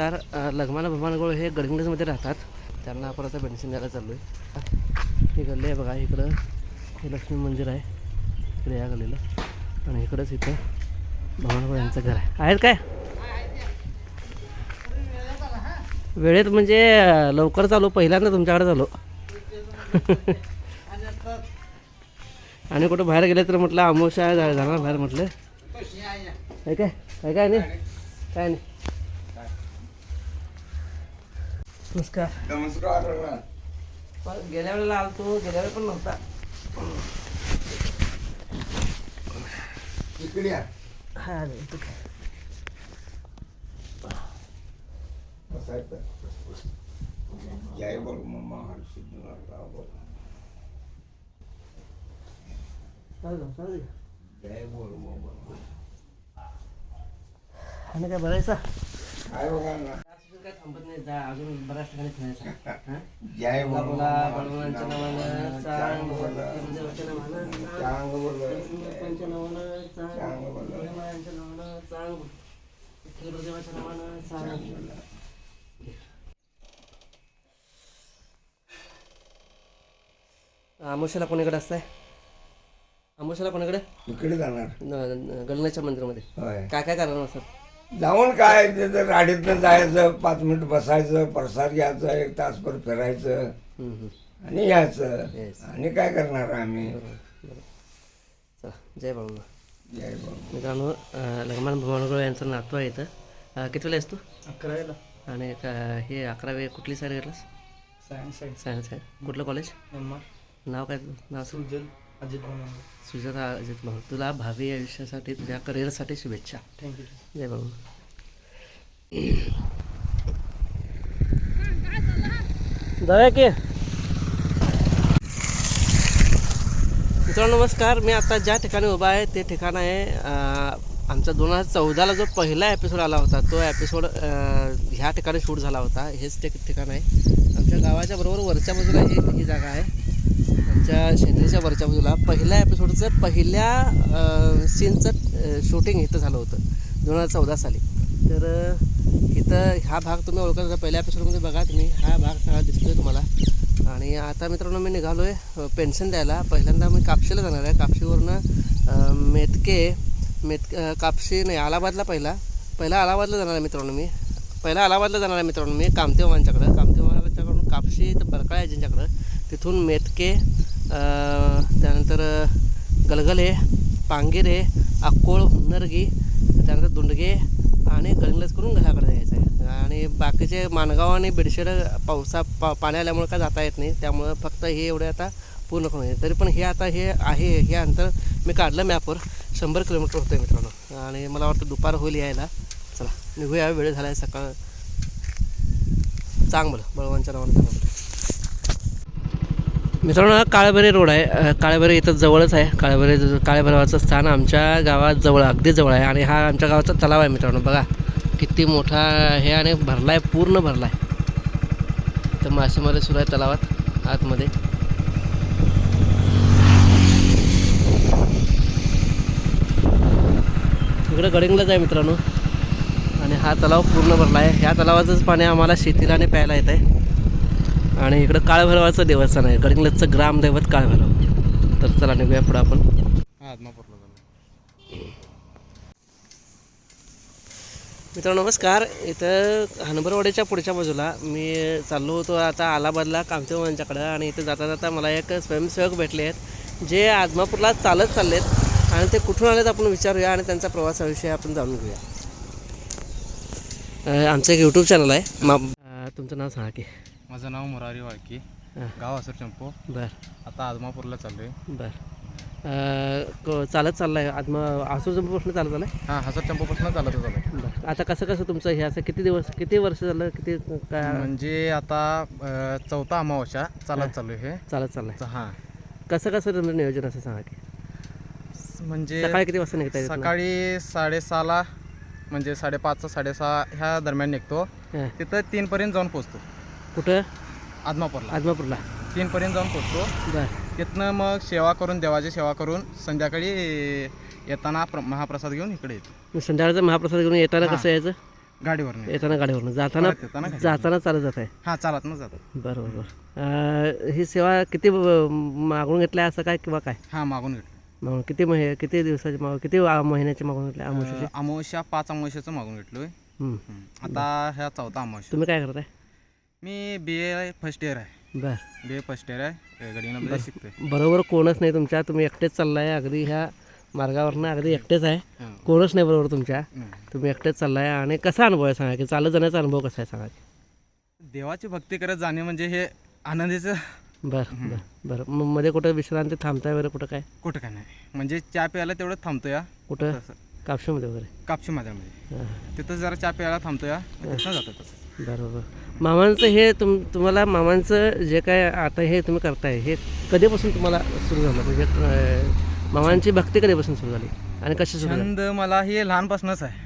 नमस्कार. अ, लग्माना हे गडहिंग्लजमध्ये राहतात. त्यांना आपण आता मेडिसिन द्यायला चाललो आहे हे गल्ली आहे बघा इकडं हे लक्ष्मी मंदिर आहे. इकडे या गल्लीला. आणि इकडंच इथं भगवानगोळ यांचं घर आहे. आहेत काय? वेळेत म्हणजे लवकर चालू पहिल्यांदा तुमच्याकडे चालू. आणि कुठं बाहेर गेले तर म्हटलं अमोशा जाणार बाहेर म्हटलं. काय काय? काय काय नाही? काय नाही? नमस्कार. नमस्कार पण गेल्या वेळेला आलतो गेल्या वेळेला पण नव्हता. इकडे या. हा जय बोल मम्मा जाऊ. जय बोल. मम्मा. आणि काय बरायचा? काय बघा काय थांबत नाही जा अजून बऱ्याच ठिकाणी फिरायचा? जय बोला बोल बोला मम्मा बळवंताच्या नावानं चांग चांग बोला. देवाच्या नावानं चांग चांग बोल. पंच्या नावानं चांग चांग बोला भोलेमायांच्या नावानं चांग विठ्ठलदेवाच्या नावानं चांग आमोशाला कोणीकडे असताय? आमोशाला कोणीकडे? इकडे जाणार. गणनाच्या मंदिरामध्ये. काय काय कारण असतात जाऊन काय तिथं गाडीतनं जायचं पाच मिनिट बसायचं प्रसाद घ्यायचं एक तासभर फिरायचं. आणि यायचं. आणि काय करणार आम्ही? चला जय बाबा. जय बोल मित्रांनो लग्मान भुवनगळ यांचं नातू आहे इथं. अं, कितवीला आहेस तू? अकरावीला. आणि का- हे अकरावी कुठली साईड घेतलास? सायन्स सायन्स आहे. कुठलं कॉलेज नाव काय? नाव. सुजल. अजित सुजाता अजित भाऊ तुला भावी आयुष्यासाठी तुझ्या करिअरसाठी शुभेच्छा. Thank you Jay Babu. जाऊया की? मित्रांनो नमस्कार. मी आता ज्या ठिकाणी उभा आहे ते ठिकाण आहे आमचा दोन हजार चौदाला जो पहिला एपिसोड आला होता तो एपिसोड ह्या ठिकाणी शूट झाला होता. हेच ते ठिकाण आहे. आमच्या गावाच्या बरोबर वरच्या बाजूला ही जागा आहे. आमच्या शेंद्रीच्या वरच्या बाजूला पहिल्या एपिसोडचं पहिल्या सीनचं शूटिंग इथं झालं होतं दोन हजार चौदा साली. तर इथं हा भाग तुम्ही ओळखत होता पहिल्या एपिसोडमध्ये बघा तुम्ही हा भाग सगळा दिसतोय तुम्हाला. आणि आता मित्रांनो मी निघालो आहे पेन्शन द्यायला. पहिल्यांदा मी कापशीला जाणार आहे. कापशीवरनं मेतके मेत कापशी नाही अलाहाबादला पहिला. पहिला अलाहाबादला जाणार आहे मित्रांनो मी. पहिला अलाहाबादला जाणार आहे मित्रांनो मी कामतेवांच्याकडं कामतेवांच्याकडून कापशी तर बरकाळ एजंटच्याकडं तिथून मेतके त्यानंतर गलगले पांगिरे अक्कोळ हुन्नरगी त्यानंतर दुंडगे आणि गणलच करून घराकडे जायचं आहे. आणि बाकीचे माणगाव आणि बेडशेड पावसा पा पाणी आल्यामुळे काय जाता येत नाही. त्यामुळं फक्त हे एवढे आता पूर्ण करून येईल. तरी पण हे आता हे आहे हे अंतर मी काढलं मॅपवर. शंभर किलोमीटर होतं आहे मित्रांनो. आणि मला वाटतं दुपार होईल यायला. चला निघूया. वेळ झाला आहे सकाळ. चांगलं बळवांच्या नावानं चांगलं. मित्रांनो हा काळेबेरे रोड आहे. अ, इथं जवळच आहे. काळेबेरे काळेभैरवाचं स्थान आमच्या गावात जवळ अगदी जवळ आहे. आणि हा आमच्या गावाचा तलाव आहे मित्रांनो बघा. किती मोठा हे आणि भरला आहे पूर्ण भरला आहे तर मासेमारी सुरू आहे तलावात आतमध्ये. इकडं गडिंगलाच आहे मित्रांनो. आणि हा तलाव पूर्ण भरला आहे ह्या तलावाचंच पाणी आम्हाला शेतीला आणि प्यायला येत आहे आणि इकडं काळभैरवाचं देवस्थान आहे. गडिंग्लजचं ग्रामदैवत काळभैरव. तर चला निघूया पुढं आपण. आदमापूरला मित्रांनो नमस्कार. इथं हनबरवाडीच्या पुढच्या बाजूला मी चाललो होतो आता अलाहाबादला कामतेवांच्याकडं आणि इथं जाता जाता मला एक स्वयंसेवक भेटले आहेत जे आदमापूरला चालत चालले आहेत आणि ते कुठून आलेत आपण विचारूया आणि त्यांचा प्रवासाविषयी आपण जाणून घेऊया. आमचं एक यूट्यूब चॅनल आहे. मा तुमचं नाव सांगा की. माझं नाव मुरारी वाळकी. हां. गाव असर चंपो बरं. आता आदमापूरला चाललोय. बरं. अं, क- चालत चाललं आहे आत्मा आसूजपासून चालत आलं आहे हां हसर चंपोपासून चालत चाललोय. बरं. आता कसं कसं तुमचं हे असं किती दिवस किती वर्ष झालं किती काय? म्हणजे आता अं, चौथा अमावस्या चालत चाललोय हे. चालत चाललं आहे हां. कसं कसं तुमचं नियोजन असं सांगा की? म्हणजे सकाळी किती वाजता निघता येतं सकाळी साडेसहाला म्हणजे साडेपाच साडेसहा ह्या दरम्यान निघतो. हां. तिथं तीनपर्यंत जाऊन पोचतो कुठं? आदमापूरला. आदमापूरला. तीनपर्यंत जाऊन पोचतो. बरं. तिथनं मग सेवा करून देवाची सेवा करून संध्याकाळी येताना प्र महाप्रसाद घेऊन इकडे येतो. मग संध्याकाळचा महाप्रसाद घेऊन येताना. कसं यायचं? गाडीवरनं येताना गाडीवरून. जाताना परत येताना घरी. जाताना चालत जात आहे हां चालत ना जातात. बरोबर बरं अं, ही सेवा किती अं, मागून घेतली आहे असं काय किंवा काय? हां मागून घेतलं. मग किती महि किती दिवसाची माग किती आ- महिन्याची मागून घेतली? आमुषाची अमावस्या पाच अमावस्याचं मागून घेतलोय. हं. आता ह्या चौथा अमावस्या. तुम्ही काय करताय? मी बी ए फर्स्ट इयर आहे. बर. बी ए फर्स्ट इयर आहे. गडिंगला शिकतोय. बरोबर कोणच नाही तुमच्या. तुम्ही एकटेच चाललाय. अगदी ह्या मार्गावरनं अगदी एकटेच आहे. कोणच नाही बरोबर तुमच्या. तुम्ही एकटेच चाललाय. आणि कसा अनुभव आहे सांगा की चालत जाण्याचा अनुभव कसा आहे सांगा देवाची भक्ती करत जाणे म्हणजे हे आनंदीचं बरं बरं बरं. मग मध्ये कुठं विश्रांती थांबताय वगैरे कुठं काय? कुठं काय नाही. म्हणजे चहा प्यायला तेवढं थांबतो या कुठं? तसं. कापशीमध्ये वगैरे. कापशी माझ्यामध्ये तिथं जरा चहा प्यायला थांबतो या तिथं जातो तसं. बरोबर. मामांचं हे तुम तुम्हाला मामांचं जे काय आता हे तुम्ही करताय हे कधीपासून तुम्हाला सुरू झालं? म्हणजे अं, मामांची भक्ती कधीपासून सुरू झाली? आणि कशी सुरू झाली? छंद मला हे लहानपासूनच आहे.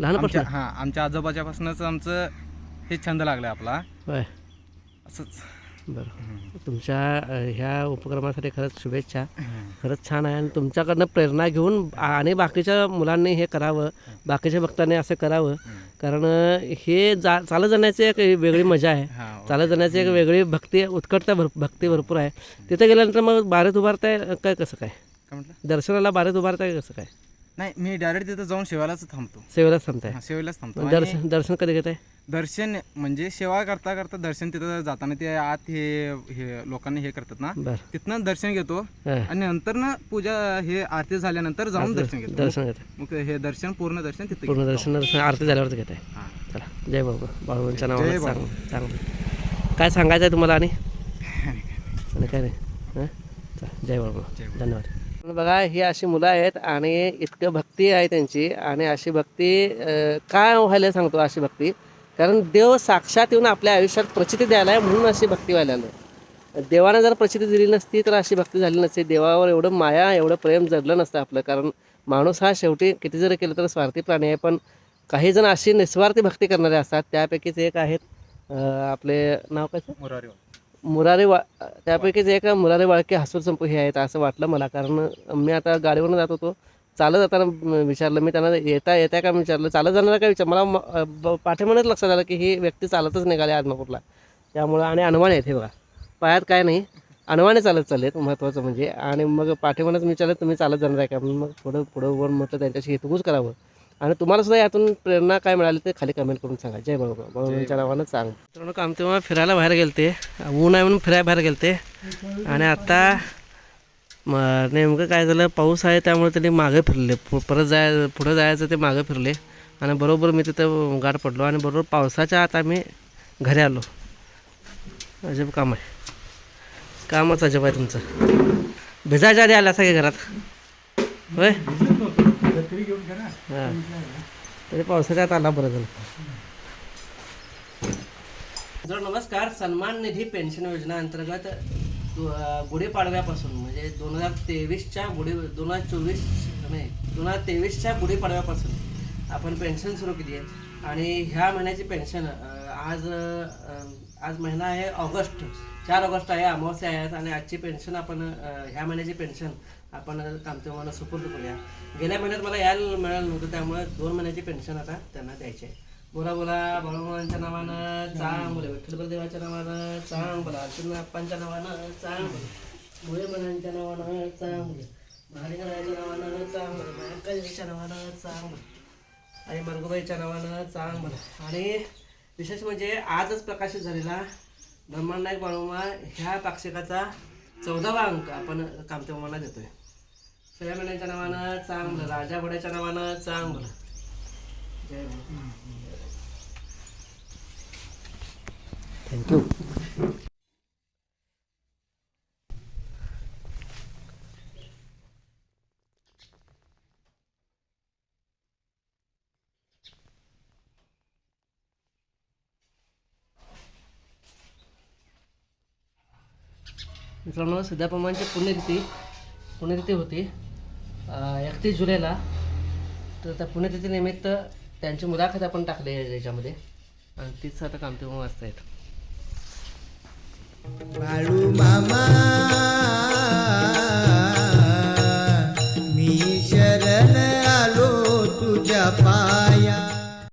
लहानपासून? आमच्या हां आमच्या आजोबाच्यापासूनच आमचं हे छंद लागला आपला. होय. असंच. बरं. तुमच्या ह्या उपक्रमासाठी खरंच शुभेच्छा. खरंच छान आहे आणि तुमच्याकडनं प्रेरणा घेऊन आणि बाकीच्या मुलांनी हे करावं बाकीच्या भक्तांनी असं करावं. कारण हे जा चालत जाण्याची एक वेगळी मजा आहे. चालत जाण्याची एक वेगळी भक्ती उत्कटता भर भक्ती भरपूर आहे. तिथे गेल्यानंतर मग बारेत उभारताय काय कसं काय? दर्शनाला बारेत उभारताय कसं काय? नाही मी डायरेक्ट तिथं जाऊन शेवायलाच थांबतो. सेवेलाच थांबताय. सेवेलाच थांबतो. दर्शन दर्शन कधी घेताय? दर्शन म्हणजे सेवा करता करता दर्शन तिथं जाताना ते आत हे हे लोकांनी हे करतात ना बरं. तिथनं दर्शन घेतो आणि नंतर ना पूजा हे आरती झाल्यानंतर जाऊन दर्शन घेतो. दर्शन घेताय मग हे दर्शन पूर्ण दर्शन तिथे पूर्ण दर्शन दर्शन आरती झाल्यावरच घेताय. हां. चला जय बाबा. बाळूंच्या नावानं बाबा. चांगलं चांगलं काय सांगायचं आहे तुम्हाला आणि? आणि काय नाही. हं? चला जय बाबा. जय बाबा. धन्यवाद. बघा ही अशी मुलं आहेत आणि इतकं भक्ती आहे त्यांची आणि अशी भक्ती अं, काय व्हायला सांगतो अशी भक्ती? कारण देव साक्षात येऊन आपल्या आयुष्यात प्रचिती द्यायला आहे म्हणून अशी भक्ती व्हायला लागली. देवानं जर प्रचिती दिली नसती तर अशी भक्ती झाली नसती. देवावर एवढं माया एवढं प्रेम जडलं नसतं आपलं. कारण माणूस हा शेवटी किती जरी केलं तर स्वार्थी प्राणी आहे पण काही जण अशी निस्वार्थी भक्ती करणारे असतात. त्यापैकीच एक आहेत आपले नाव कसं मुरारी मुरारी वा त्यापैकीच एक मुरारी वाळके हसूर संपू हे आहेत असं वाटलं मला. कारण मी आता गाडीवरून जात होतो. चालत जाताना विचारलं मी त्यांना येता येता का? विचारलं चालत जाणार का? विचार मला पाठीमागेच लक्षात आलं की ही व्यक्ती चालतच निघाली आदमापूरला. त्यामुळं आणि अनवाणी आहेत हे बघा. पायात काय नाही. अनवाणी चालत चाललेत महत्त्वाचं म्हणजे. आणि मग पाठीमागच मी विचारलं तुम्ही चालत जाणार आहे का? म्हणून मग पुढं पुढं वर म्हटलं त्यांच्याशी हेतूच करावं. आणि तुम्हाला सुद्धा यातून प्रेरणा काय मिळाली ते खाली कमेंट करून सांगा. जय बाबा बाबांच्या नावानं सांग. मित्रांनो काम तेव्हा फिरायला बाहेर गेलते. ऊन आहे म्हणून फिरायला बाहेर गेलते. आणि आता मग नेमकं काय झालं पाऊस आहे त्यामुळे त्यांनी मागं फिरले. पु- परत जाय पुढं जायचं ते मागं फिरले. आणि बरोबर मी तिथं गाठ पडलो आणि बरोबर पावसाच्या आत आम्ही घरी आलो. अजब काम आहे. कामच अजब आहे तुमचं. भिजायच्या आधी आला सगळे घरात. होय? हां. तरी पावसाच्या आत आला बरं झालं. नमस्कार सन्मान निधी पेन्शन योजना अंतर्गत गुढीपाडव्यापासून म्हणजे दोन हजार तेवीसच्या गुढी दोन हजार चोवीस नाही दोन हजार तेवीसच्या गुढीपाडव्यापासून आपण पेन्शन सुरू केली आहे. आणि ह्या महिन्याची पेन्शन आज आज महिना आहे ऑगस्ट. चार ऑगस्ट आहे अमावस्या आहे आणि आजची पेन्शन आपण ह्या महिन्याची पेन्शन आपण कामतेवाना सुपूर्द करूया. गेल्या महिन्यात मला यायला मिळालं नव्हतं त्यामुळे दोन महिन्याची पेन्शन आता त्यांना द्यायची आहे. बोला बोला बाळूमांच्या नावानं चांग बोला विठ्ठल देवाच्या नावानं चांग बोला अर्जुनाप्पांच्या नावानं चांग बोला मुळे मनांच्या नावानं चांग बोला महालिंगरायाच्या नावानं चांग बोला महाकालीच्या नावानं चांग बोला आणि मरगुबाईच्या नावानं चांग बोला. आणि विशेष म्हणजे आजच प्रकाशित झालेला ब्रह्मांडायक बाळूमा ह्या पाक्षिकाचा चौदावा अंक आपण कामतेमाला देतोय. सगळ्या महिन्यांच्या नावानं चांग बोला राजा घोड्याच्या नावानं चांग बोला. जय बोला थँक्यू मित्रांनो सध्याप्रमाणची पुण्यतिथी पुण्यतिथी होती एकतीस जुलैला. तर त्या पुण्यतिथीनिमित्त त्यांची मुलाखत आपण टाकली आहे याच्यामध्ये. आणि तीच आता कामते वाचता येत बाळू मामा मी शरण आलो तुझ्या पा